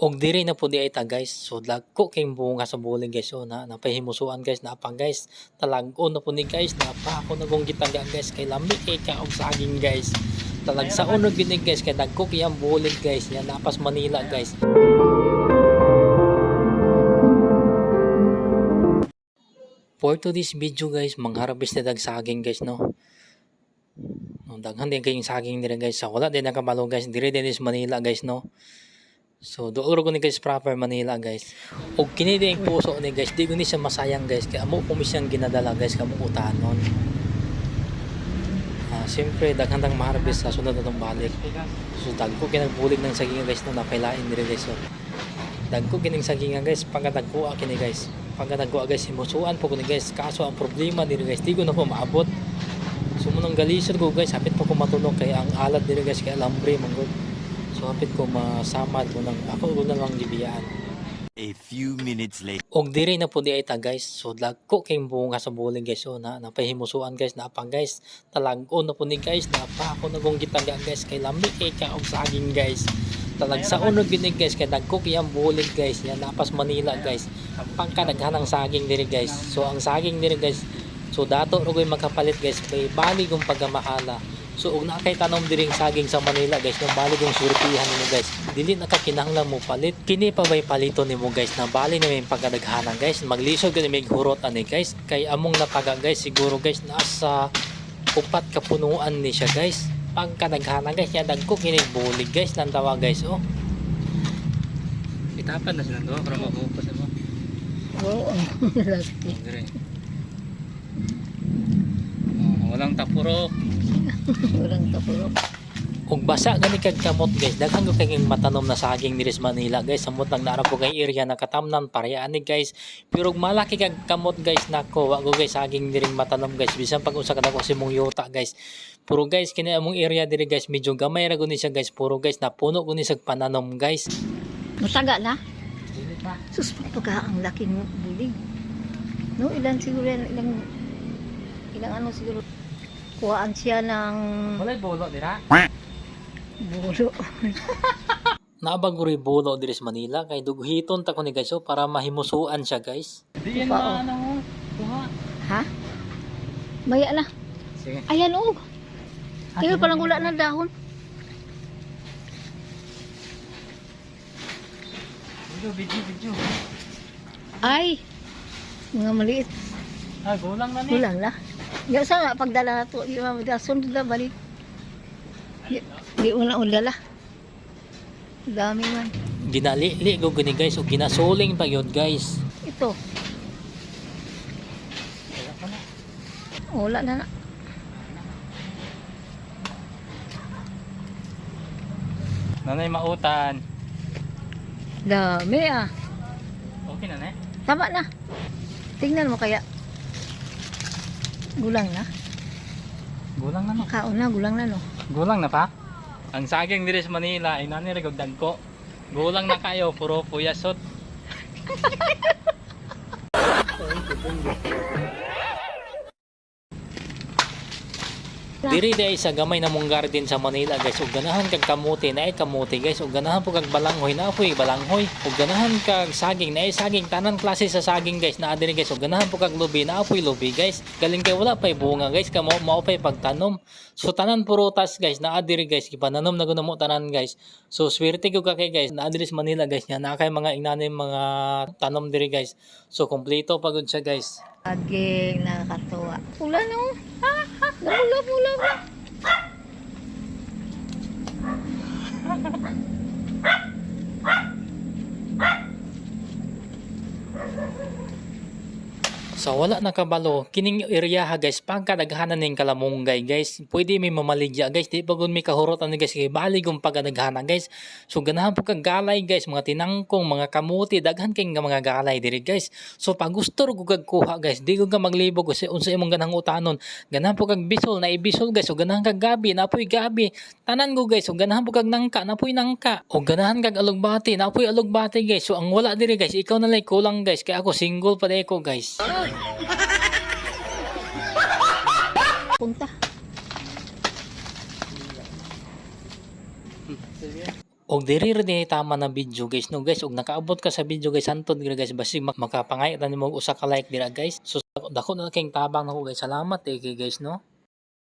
Og diri na po di ay ta guys. So dagko kay bunga sa bulig guys. So na napahimusuan guys na guys. Talagko na po ni guys na pa ako nagong gitaga guys kay lambi kay ka og saging guys. Talag sa unog gini guys kay dagko kay ang bulig guys. Yan napas Manila guys. For to this video guys, mangharvest na dag saging guys no. Daghan din kayong saging nila guys. Sa wala din nakabalo guys. Dire din is Manila guys no. So dool ko ni guys proper Manila guys. Og kini ang puso ni guys. Di ko ni siya masayang guys. Kaya amo ko siyang ginadala guys kamo utanon. Ah, siyempre daghan tang maharvest sa sunod na tong balik. So dagko kinagbulig ng saging guys no napailain dire guys. So, dagko kining saging guys pagkadagko kini guys. Pagkadagko guys himusuan po ko ni guys. Kaso ang problema dire guys di ko na po maabot. So munang galisod ko guys, hapit pa ko matulog kay ang alat dire guys kay alambre man gud. So hapit ko masamad ko nang ako ko na lang gibiyaan. A few minutes later. Og diri na po di ay ta guys. So dagko kay bunga sa bulig guys. So na napahimusuan guys na apang guys. Talagko na po ni guys na pa ako nagong gitaga guys kay lambi kay ka og saging guys. Talag sa unog gini guys kay dagko kay ang bulig guys. Yan napas Manila guys. Pangkadaghanang saging diri guys. So ang saging diri guys So dato ro magkapalit guys may bali kong pagamahala. So ug na kay tanom diring saging sa Manila guys no bali kong surtihan nimo guys. Dili na ka kinahanglan mo palit. Kini pa bay palito nimo guys na bali na may pagkadaghanan guys. Maglisod ka ni may hurot ani guys. Kay among napaga guys siguro guys nasa upat ka punuan ni siya guys. Pagkadaghanan guys ya dagko kini bulig guys lang tawa guys oh. Itapan na sila do mabupas mo. Oo, lasti. Dire. Oh, walang tapuro. Walang tapurok. Ug basa gani kag kamot guys, daghan ko kay matanom na saging ni Manila guys. Samot lang naara ko kay area na katamnan parehaan ni guys. Pero malaki kag kamot guys nako, wa ko guys saging diring matanom guys. Bisan pag usa ka nako si mong yuta guys. Puro guys kini among area diri guys, medyo gamay ra guni siya guys. Puro guys napuno guni sa pananom guys. Mataga na? Sus, pagka ang laki ng bulig. No, ilan siguro yan, ilang, ilang ano siguro. Kuhaan siya ng Walay bolo dira. bulo. Naabaguri bolo diri sa Manila kay dughiton ta ko ni guys so para mahimusuan siya guys. Di yan Pao. ano kuha. ha? Maya na. Sige. Ayan, oh. Tingnan parang wala na dahon. Video, video, video. Ay, mga maliit. Ah, gulang na ni. Kulang na. Yung sa nga, pagdala na to, yung mga sunod na balik. Di, di una ulala. Dami man. Ginali-li ko gani guys o ginasuling pa yun guys. Ito. Wala na na. Nanay mautan. Dami ah. Okay na ne? Tama na. Tingnan mo kaya. Gulang na. Gulang na no. Kaon na, gulang na no. Gulang na pa? Ang saging diri sa Manila ay nani regog dagko. Gulang na kayo, puro puyasot. Diri day sa gamay na mong garden sa Manila guys. Ug ganahan kag kamote na ay kamote guys. Ug ganahan po kag balanghoy na apoy balanghoy. Ug ganahan kag saging na ay saging. Tanan klase sa saging guys. Na adiri guys. Ug ganahan po kag lubi na apoy lubi guys. Galing kay wala pay bunga guys. Kamo mao pay pagtanom. So tanan purutas guys. Na adiri guys. Gipananom na guna mo tanan guys. So swerte ko ka kay guys. Na adiri sa Manila guys nya na kay mga ingnanin mga tanom diri guys. So kompleto pagod siya guys. Aging nakakatuwa. Pula no. Ha? Ha? Pula, So wala na kabalo, kining area ha guys, pagkadaghanan ning kalamunggay guys, pwede may mamaligya guys, di pa gud may kahurotan guys, kay bali kung pagkadaghanan guys. So ganahan po kag galay guys, mga tinangkong, mga kamuti, daghan kay mga galay diri guys. So pag gusto ro kag kuha guys, di ko ka maglibog kasi unsa imong ganang utanon. Ganahan po kag bisol. Na ibisol guys, o ganahan kag gabi, napoy gabi. Tanan ko guys, o ganahan po kag nangka, napoy nangka. O ganahan kag alugbati, napoy alugbati guys. So ang wala diri guys, ikaw na lang kulang guys, kay ako single pa ko guys. Punta. Og diri rin ni tama na video guys no guys og nakaabot ka sa video guys hantod gira guys basi mak- makapangay ta nimo usa ka like dira guys. So dako na king tabang nako guys. Salamat eh guys no.